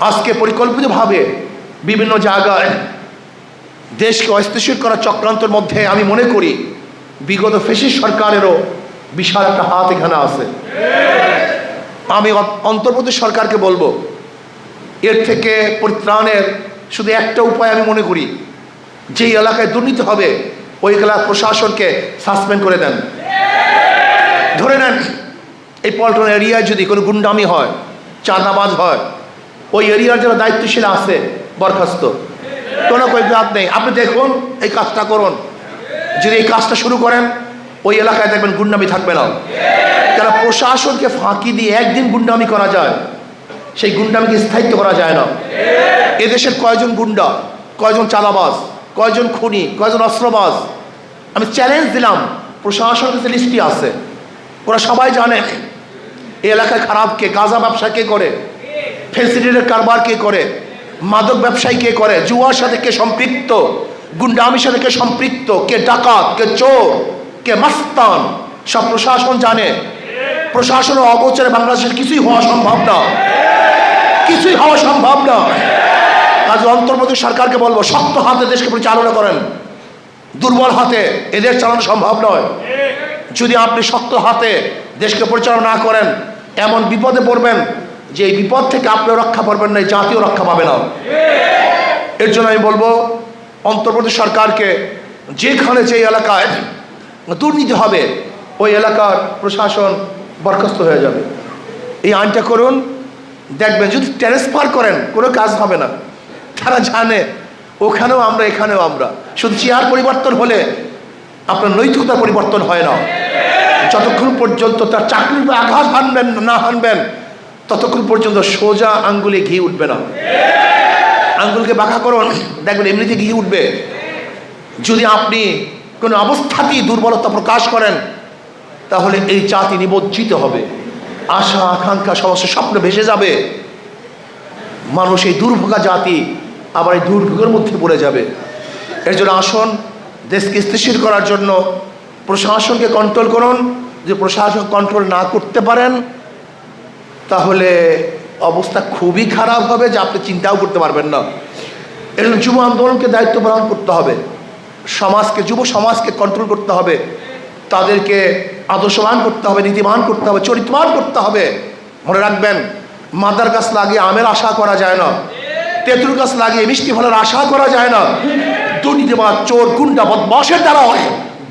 আজকে পরিকল্পিতভাবে বিভিন্ন জায়গায় দেশকে অস্থিতিশীল করার চক্রান্তর মধ্যে আমি মনে করি বিগত ফেসিস সরকারেরও বিশাল একটা হাত এখানে আছে। আমি অ- অন্তর্বর্তী সরকারকে বলব, এর থেকে পরিত্রাণের শুধু একটা উপায় আমি মনে করি, যেই এলাকায় দুর্নীতি হবে, ওই এলাকার প্রশাসনকে সাসপেন্ড করে দেন। ধরে নেন, এই পল্টন এরিয়ায় যদি কোনো গুন্ডামি হয়, চাঁদাবাজ হয় ওই এরিয়ার যারা দায়িত্বশীল আছে, বরখাস্ত। কোনো লাভ নেই। আপনি দেখুন, এই কাজটা করুন। যদি এই কাজটা শুরু করেন, ওই এলাকায় দেখবেন গুন্ডামি থাকবে না। যারা প্রশাসনকে ফাঁকি দিয়ে একদিন গুন্ডামি করা যায়। সেই গুন্ডামিকে স্থায়িত্ব করা যায় না। এদেশের কয়জন গুন্ডা, কয়জন চালাবাজ কয়জন খুনি, কয়জন অস্ত্রবাজ? আমি চ্যালেঞ্জ দিলাম। প্রশাসনের কাছে লিস্টটি আছে। ওরা সবাই জানে, এই এলাকায় খারাপ কে, গাঁজা ব্যবসা কে করে? ফেসিলিটির কারবার কে করে? মাদক ব্যবসায়ী কে করে? জুয়ার সাথে কে সম্পৃক্ত? গুন্ডামির সাথে কে সম্পৃক্ত? কে ডাকাত? কে চোর? কে মাস্তান? সব প্রশাসন জানে। প্রশাসনের অগোচরে বাংলাদেশের কিছুই হওয়া সম্ভব না। কিছুই হওয়া সম্ভব না। কাজ অন্তর্বর্তী সরকারকে বলব, শক্ত হাতে দেশকে পরিচালনা করেন। দুর্বল হাতে এদের চালানো সম্ভব নয়। যদি আপনি শক্ত হাতে দেশকে পরিচালনা না করেন, এমন বিপদে পড়বেন যে এই বিপদ থেকে আপনিও রক্ষা পাবেন না জাতীয় রক্ষা পাবে না। এর জন্য আমি বলব, অন্তর্বর্তী সরকারকে যেখানে যে এলাকায় দুর্নীতি হবে, ওই এলাকার প্রশাসন বরখাস্ত হয়ে যাবে। এই আইনটা করুন, দেখবেন যদি ট্রান্সফার করেন, কোনো কাজ হবে না। তারা জানে, ওখানেও আমরা, এখানেও আমরা। শুধু চেয়ার পরিবর্তন হলে আপনার নৈতিকতা পরিবর্তন হয় না। যতক্ষণ পর্যন্ত তার চাকরির আঘাত হানবেন না হানবেন ততক্ষণ পর্যন্ত সোজা আঙ্গুলে ঘি উঠবে না। আঙ্গুলকে বাঁকা করুন, দেখবেন এমনিতে ঘি উঠবে। যদি আপনি কোনো অবস্থাতেই দুর্বলতা প্রকাশ করেন, তাহলে এই জাতি নিবজ্জিত হবে। আশা, আকাঙ্ক্ষা সমস্ত স্বপ্ন ভেসে যাবে। মানুষ এই দুর্ভোগা জাতি আবার এই দুর্ভোগের মধ্যে পড়ে যাবে। এর জন্য আসন, দেশকে স্থিতিশীল করার জন্য প্রশাসনকে কন্ট্রোল করুন। যে প্রশাসন কন্ট্রোল না করতে পারেন তাহলে অবস্থা খুবই খারাপ হবে যে আপনি চিন্তাও করতে পারবেন না। এর জন্য যুব আন্দোলনকে দায়িত্ব পালন করতে হবে। সমাজকে, যুব সমাজকে কন্ট্রোল করতে হবে। তাদেরকে আদর্শবান করতে হবে, নীতিবান করতে হবে, চরিত্রবান করতে হবে। মনে রাখবেন, মাদার গাছ লাগিয়ে আমের আশা করা যায় না। তেঁতুল গাছ লাগিয়ে মিষ্টি ফলের আশা করা যায় না। দুর্নীতিবাদ, চোর, গুন্ডা বদমাসের দ্বারা হয়।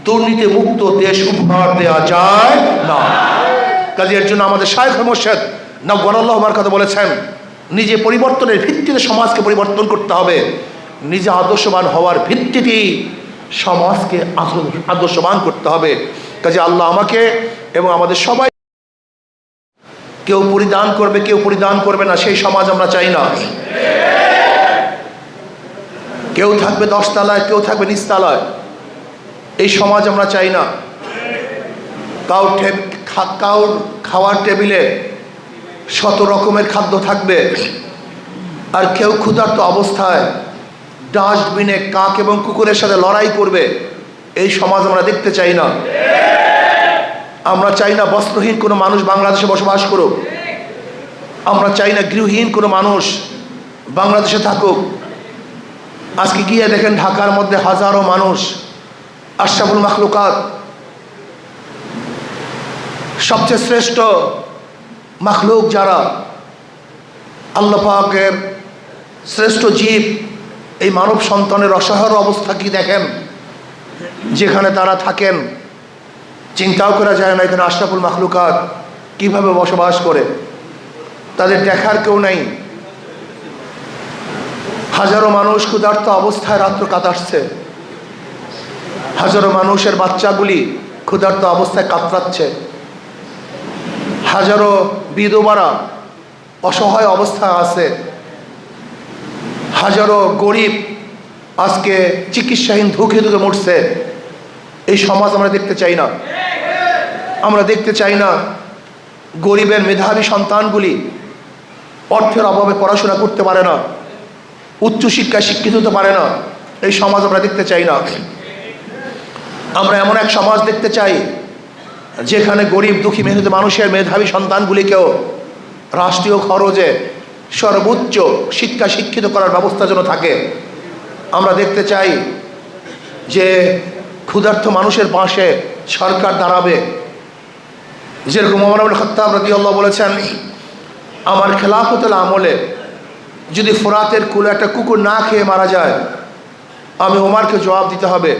দুর্নীতি মুক্ত দেশ উপহার দেওয়া যায় না। কাজে এর জন্য আমাদের শায়খ মোর্শেদ না আমার কথা বলেছেন। নিজে পরিবর্তনের ভিত্তিতে সমাজকে পরিবর্তন করতে হবে। নিজে আদর্শবান হওয়ার ভিত্তিতেই সমাজকে আদর্শবান করতে হবে। কাজে আল্লাহ আমাকে এবং আমাদের সবাই কেউ পরিধান করবে, কেউ পরিধান করবে না, সেই সমাজ আমরা চাই না। কেউ থাকবে দশতলায়, কেউ থাকবে নিচতলায়, এই সমাজ আমরা চাই না। কাউ কাউর খাওয়ার টেবিলে শত রকমের খাদ্য থাকবে। আর কেউ ক্ষুধার্ত অবস্থায় ডাস্টবিনে কাক এবং কুকুরের সাথে লড়াই করবে, এই সমাজ আমরা দেখতে চাই না। আমরা চাই না বস্ত্রহীন কোনো মানুষ বাংলাদেশে বসবাস করুক। আমরা চাই না গৃহহীন কোনো মানুষ বাংলাদেশে থাকুক। আজকে গিয়ে দেখেন ঢাকার মধ্যে হাজারো মানুষ, আশরাফুল মাখলুকাত সবচেয়ে শ্রেষ্ঠ মাখলুক যারা আল্লাহ পাকের শ্রেষ্ঠ জীব, এই মানব সন্তানের অসহায় অবস্থা কি দেখেন? যেখানে তারা থাকেন, চিন্তাও করা যায় না এখানে আশরাফুল মাখলুকাত কীভাবে বসবাস করে। তাদের দেখার কেউ নাই। হাজারো মানুষ ক্ষুধার্ত অবস্থায় রাত্র কাটাচ্ছে হাজারো মানুষের বাচ্চাগুলি ক্ষুধার্ত অবস্থায় কাতরাচ্ছে। হাজারো বিধবারা অসহায় অবস্থায় আছে। হাজারো গরিব আজকে চিকিৎসাহীন ধুকে ধুকে মরছে। এই সমাজ আমরা দেখতে চাই না। আমরা দেখতে চাই না গরিবের মেধাবী সন্তানগুলি অর্থের অভাবে পড়াশোনা করতে পারে না, উচ্চশিক্ষায় শিক্ষিত হতে পারে না। এই সমাজ আমরা দেখতে চাই না। আমরা এমন এক সমাজ দেখতে চাই যেখানে গরিব, দুঃখী, মেহনত মানুষের মেধাবী সন্তানগুলিকেও রাষ্ট্রীয় খরচে সর্বোচ্চ শিক্ষা শিক্ষিত করার ব্যবস্থা যেন থাকে, আমরা দেখতে চাই যে ক্ষুধার্থ মানুষের পাশে সরকার দাঁড়াবে। যেরকম মোহাম্মদ খত্তাব রাজি আল্লাহ বলেছেন, আমার খেলাফতের আমলে যদি ফোরাতের কুলে একটা কুকুর না খেয়ে মারা যায়, আমি ওমারকে জবাব দিতে হবে।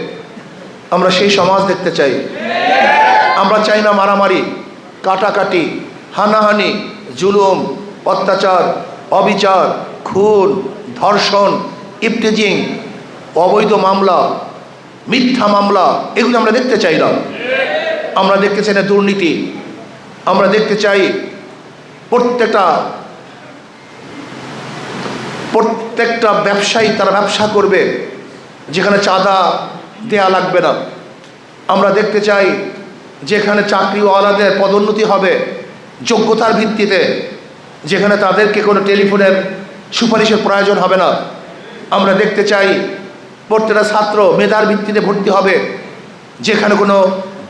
আমরা সেই সমাজ দেখতে চাই। আমরা চাই না মারামারি, কাটাকাটি, হানাহানি, জুলুম, অত্যাচার, অবিচার, খুন, ধর্ষণ ইফটিজিং অবৈধ মামলা, মিথ্যা মামলা, এগুলো আমরা দেখতে চাই না। আমরা দেখতে চাই না দুর্নীতি। আমরা দেখতে চাই প্রত্যেকটা প্রত্যেকটা ব্যবসায়ী তারা ব্যবসা করবে, যেখানে চাঁদা দেয়া লাগবে না। আমরা দেখতে চাই যেখানে চাকরিওয়ালাদের পদোন্নতি হবে যোগ্যতার ভিত্তিতে, যেখানে তাদেরকে কোনো টেলিফোনের সুপারিশের প্রয়োজন হবে না। আমরা দেখতে চাই প্রত্যেকটা ছাত্র, মেধার ভিত্তিতে ভর্তি হবে, যেখানে কোনো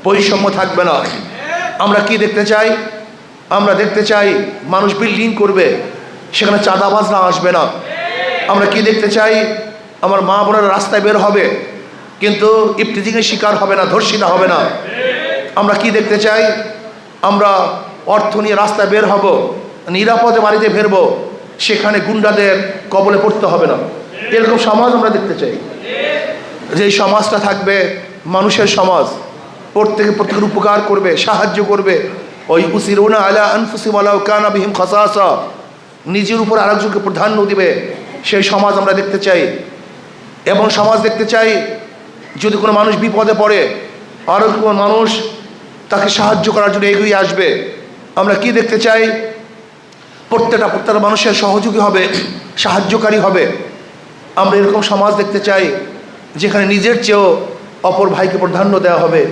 বৈষম্য থাকবে না। আমরা কি দেখতে চাই? আমরা দেখতে চাই মানুষ বিল্ডিং করবে, সেখানে চাঁদাবাজরা আসবে না। আমরা কি দেখতে চাই? আমার মা বোনেরা রাস্তায় বের হবে, কিন্তু ইফতিজিংয়ের শিকার হবে না, ধর্ষিতা হবে না। আমরা কি দেখতে চাই? আমরা অর্থ নিয়ে রাস্তায় বের হব, নিরাপদে বাড়িতে ফেরবো, সেখানে গুন্ডাদের কবলে পড়তে হবে না। এরকম সমাজ আমরা দেখতে চাই। যে সমাজটা থাকবে মানুষের সমাজ, প্রত্যেকে প্রত্যেকের উপকার করবে, সাহায্য করবে। ওই উসিরুনা আলা আনফুসিমালাউ কানা বিহিম খাসাসা। নিজের উপর আরেকজনকে প্রাধান্য দিবে, সেই সমাজ আমরা দেখতে চাই। এবং সমাজ দেখতে চাই, যদি কোনো মানুষ বিপদে পড়ে আরও কোনো মানুষ তাকে সাহায্য করার জন্য এগিয়ে আসবে। আমরা কি দেখতে চাই? প্রত্যেকটা প্রত্যেকটা মানুষের সহযোগী হবে, সাহায্যকারী হবে। আমরা এরকম সমাজ দেখতে চাই, যেখানে নিজের চেয়েও অপর ভাইকে প্রাধান্য দেওয়া হবে।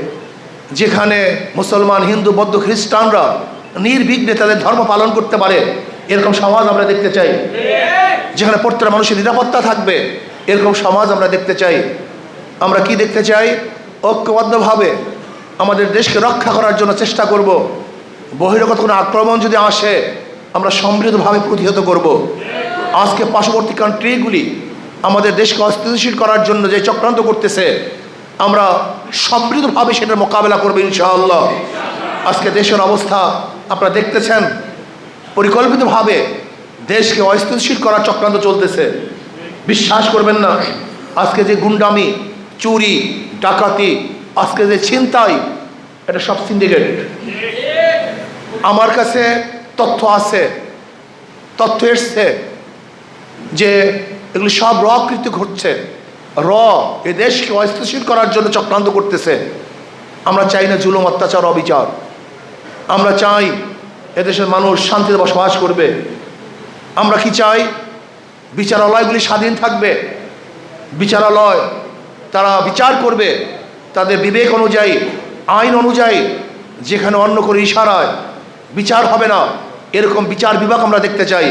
যেখানে মুসলমান, হিন্দু, বৌদ্ধ, খ্রিস্টানরা নির্বিঘ্নে তাদের ধর্ম পালন করতে পারে, এরকম সমাজ আমরা দেখতে চাই। যেখানে প্রত্যেকটা মানুষের নিরাপত্তা থাকবে, এরকম সমাজ আমরা দেখতে চাই। আমরা কি দেখতে চাই? ঐক্যবদ্ধভাবে আমাদের দেশকে রক্ষা করার জন্য চেষ্টা করব। বহিরাগত কোনো আক্রমণ যদি আসে, আমরা সমৃদ্ধভাবে প্রতিহত করব। আজকে পার্শ্ববর্তী কান্ট্রিগুলি আমাদের দেশকে অস্থিতিশীল করার জন্য যে চক্রান্ত করতেছে, আমরা সমৃদ্ধভাবে সেটার মোকাবেলা করব ইনশাআল্লাহ। আজকে দেশের অবস্থা, আপনারা দেখতেছেন, পরিকল্পিতভাবে দেশকে অস্থিতিশীল করার চক্রান্ত চলতেছে। বিশ্বাস করবেন না, আজকে যে গুন্ডামি, চুরি, ডাকাতি আজকে যে ছিনতাই, এটা সব সিন্ডিকেট আমার কাছে তথ্য আছে, তথ্য এসছে যে এগুলি সব র কৃত্য ঘটছে। র, এ দেশকে অস্থিতিশীল করার জন্য চক্রান্ত করতেছে। আমরা চাই না জুলুম, অত্যাচার, অবিচার। আমরা চাই এদেশের মানুষ শান্তিতে বসবাস করবে। আমরা কি চাই? বিচারালয়গুলি স্বাধীন থাকবে। বিচারালয়, তারা বিচার করবে। তাদের বিবেক অনুযায়ী, আইন অনুযায়ী যেখানে অন্য করে ইশারায় বিচার হবে না, এরকম বিচার বিভাগ আমরা দেখতে চাই।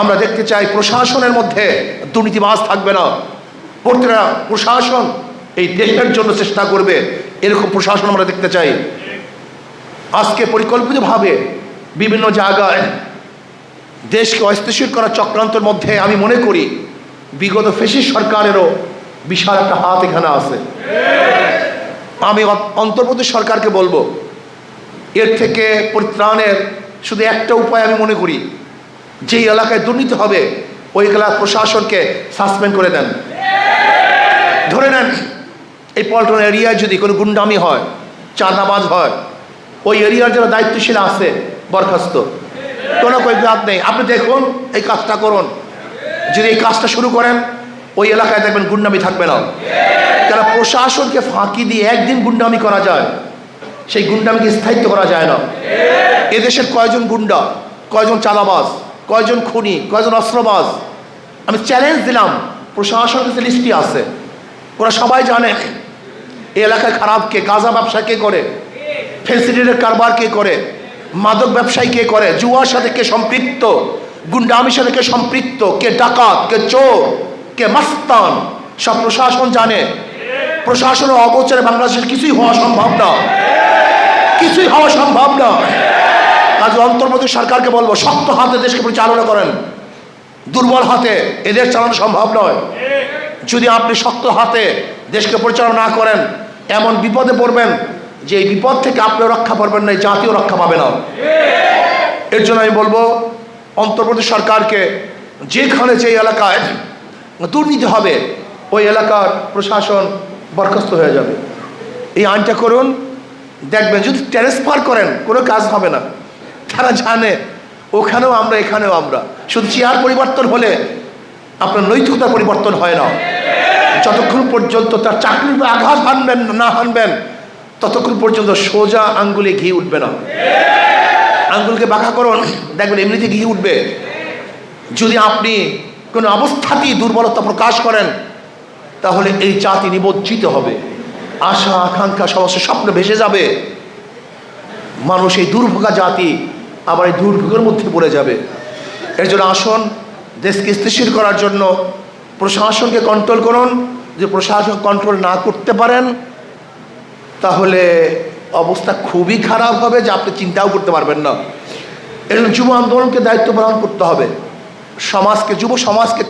আমরা দেখতে চাই প্রশাসনের মধ্যে দুর্নীতিবাজ থাকবে না। প্রত্যেকটা প্রশাসন এই দেশের জন্য চেষ্টা করবে, এরকম প্রশাসন আমরা দেখতে চাই। আজকে পরিকল্পিতভাবে বিভিন্ন জায়গায় দেশকে অস্থিতিশীল করার চক্রান্তের মধ্যে আমি মনে করি, বিগত ফেসিস সরকারেরও বিশাল একটা হাত এখানে আছে। আমি অন্তর্বর্তী সরকারকে বলব, এর থেকে পরিত্রাণের শুধু একটা উপায় আমি মনে করি, যেই এলাকায় দুর্নীতি হবে, ওই এলাকার প্রশাসনকে সাসপেন্ড করে দেন। ধরে নেন, এই পল্টন এরিয়ায় যদি কোনো গুন্ডামি হয়, চাঁদাবাজ হয়, ওই এরিয়ার যারা দায়িত্বশীল আছে, বরখাস্ত, কোনো কৈফিয়াত নেই। আপনি দেখুন, এই কাজটা করুন। যদি এই কাজটা শুরু করেন ওই এলাকায় দেখবেন গুন্ডামি থাকবে না। কেন প্রশাসনকে ফাঁকি দিয়ে একদিন গুন্ডামি করা যায়, সেই গুন্ডামিকে স্থায়িত্ব করা যায় না। এদেশের কয়জন গুন্ডা, কয়জন চাঁদাবাজ, কয়জন খুনি, কয়জন অস্ত্রবাজ? আমি চ্যালেঞ্জ দিলাম, প্রশাসনের কাছে লিস্টটি আছে। ওরা সবাই জানে, এই এলাকায় খারাপ কে, গাঁজা ব্যবসা কে করে? ফেসিলিটির কারবার কে করে? মাদক ব্যবসায়ী কে করে? জুয়ার সাথে কে সম্পৃক্ত? গুন্ডামির সাথে কে সম্পৃক্ত? কে ডাকাত? কে চোর? কে মাস্তান? সব প্রশাসন জানে। প্রশাসনের অগোচরে বাংলাদেশের কিছুই হওয়া সম্ভব না। কিছুই হওয়া সম্ভব না। আজ অন্তর্বর্তী সরকারকে বলব, শক্ত হাতে দেশকে পরিচালনা করেন। দুর্বল হাতে এদের চালানো সম্ভব নয়। যদি আপনি শক্ত হাতে দেশকে পরিচালনা না করেন, এমন বিপদে পড়বেন যে এই বিপদ থেকে আপনিও রক্ষা পাবেন না জাতীয় রক্ষা পাবে না। এর জন্য আমি বলব, অন্তর্বর্তী সরকারকে যেখানে যে এলাকায় দুর্নীতি হবে, ওই এলাকার প্রশাসন বরখাস্ত হয়ে যাবে। এই আইনটা করুন, দেখবেন যদি ট্রান্সফার করেন, কোনো কাজ হবে না। তারা জানে, ওখানেও আমরা, এখানেও আমরা। শুধু চেয়ার পরিবর্তন হলে আপনার নৈতিকতা পরিবর্তন হয় না। যতক্ষণ পর্যন্ত তার চাকরির আঘাত হানবেন না হানবেন, ততক্ষণ পর্যন্ত সোজা আঙ্গুলে ঘি উঠবে না। আঙ্গুলকে বাঁকা করুন, দেখবেন এমনিতে ঘি উঠবে। যদি আপনি কোনো অবস্থাতেই দুর্বলতা প্রকাশ করেন, তাহলে এই জাতি নিবজ্জিত হবে। আশা, আকাঙ্ক্ষা সমস্ত স্বপ্ন ভেসে যাবে। মানুষ এই দুর্ভোগা জাতি আবার এই দুর্ভোগের মধ্যে পড়ে যাবে। এর জন্য আসুন, দেশকে স্থিতিশীল করার জন্য প্রশাসনকে কন্ট্রোল করুন। যে প্রশাসন কন্ট্রোল না করতে পারেন, তাহলে অবস্থা খুবই খারাপ হবে যে আপনি চিন্তাও করতে পারবেন না। এর যুব আন্দোলনকে দায়িত্ব পালন করতে হবে। সমাজকে যুব সমাজকে